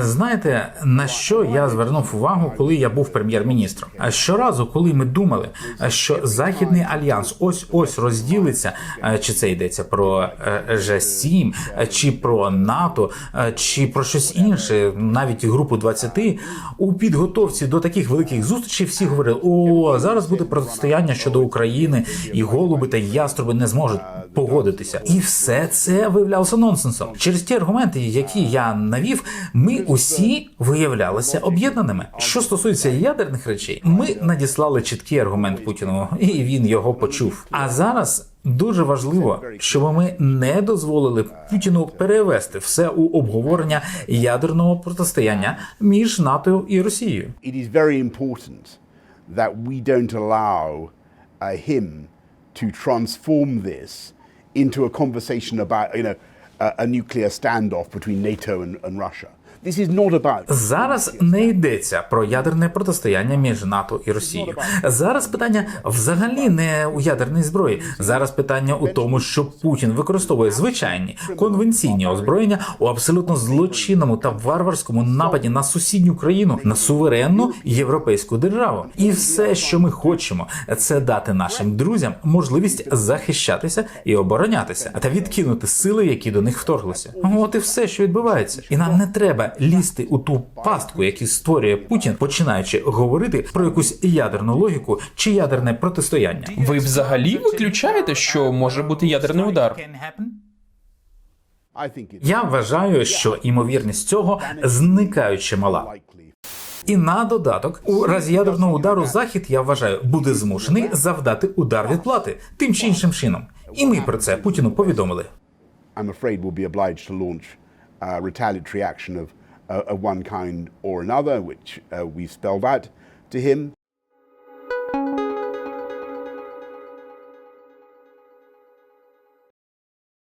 Знаєте, на що я звернув увагу, коли я був прем'єр-міністром? А Щоразу, коли ми думали, що західний альянс ось ось розділиться, е, чи це йдеться про е, Ж7, е, чи про НАТО, е, чи про щось інше, навіть групу 20, у підготовці до таких великих зустрічей всі говорили: о, зараз буде протистояння щодо України, і голуби та яструби не зможуть погодитися. І все це виявлялося нонсенсом. Через ті аргументи, які я навів, ми усі виявлялися об'єднаними. Що стосується ядерних речей, ми надіслали чіткий аргумент Путіну, і він його почув. А зараз. Дуже важливо, щоб ми не дозволили Путіну перевести все у обговорення ядерного протистояння між НАТО і Росією. uh, to transform this into a conversation about you know a, a nuclear standoff between NATO and, and Russia. Зараз не йдеться про ядерне протистояння між НАТО і Росією. Зараз питання взагалі не у ядерній зброї. Зараз питання у тому, що Путін використовує звичайні конвенційні озброєння у абсолютно злочинному та варварському нападі на сусідню країну, на суверенну європейську державу. І все, що ми хочемо, це дати нашим друзям можливість захищатися і оборонятися, та відкинути сили, які до них вторглися. От і все, що відбувається, і нам не треба лізти у ту пастку, яку створює Путін, починаючи говорити про якусь ядерну логіку чи ядерне протистояння. Ви взагалі виключаєте, що може бути ядерний удар? Я вважаю, що імовірність цього зникаюче мала. І на додаток, у разі ядерного удару захід, я вважаю, буде змушений завдати удар відплати тим чи іншим чином. І ми про це Путіну повідомили. I'm afraid will be obliged to launch uh, retaliatory action of, uh, of one kind or another, which uh, we spelled out to him.